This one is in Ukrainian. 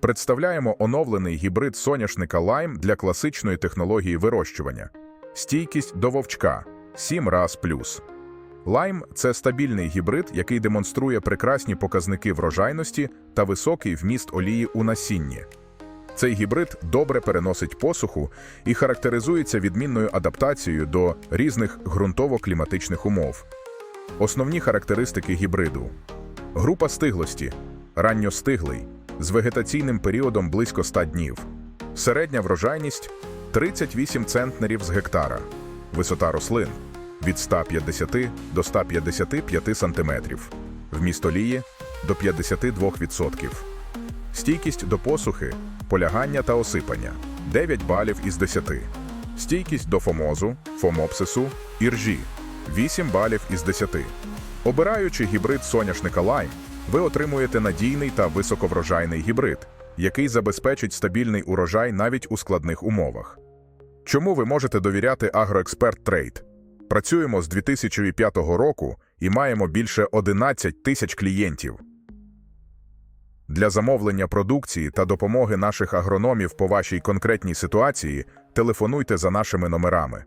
Представляємо оновлений гібрид соняшника Lime для класичної технології вирощування. Стійкість до вовчка 7 раз плюс. Lime – це стабільний гібрид, який демонструє прекрасні показники врожайності та високий вміст олії у насінні. Цей гібрид добре переносить посуху і характеризується відмінною адаптацією до різних ґрунтово-кліматичних умов. Основні характеристики гібриду: група стиглості ранньостиглий з вегетаційним періодом близько 100 днів, середня врожайність 38 центнерів з гектара, висота рослин від 150 до 155 сантиметрів, вміст олії до 52%. Стійкість до посухи, полягання та осипання 9 балів із 10. Стійкість до фомозу, фомопсису, іржі 8 балів із 10. Обираючи гібрид соняшника Lime, ви отримуєте надійний та високоврожайний гібрид, який забезпечить стабільний урожай навіть у складних умовах. Чому ви можете довіряти Агроексперт Трейд? Працюємо з 2005 року і маємо більше 11 тисяч клієнтів. Для замовлення продукції та допомоги наших агрономів по вашій конкретній ситуації телефонуйте за нашими номерами.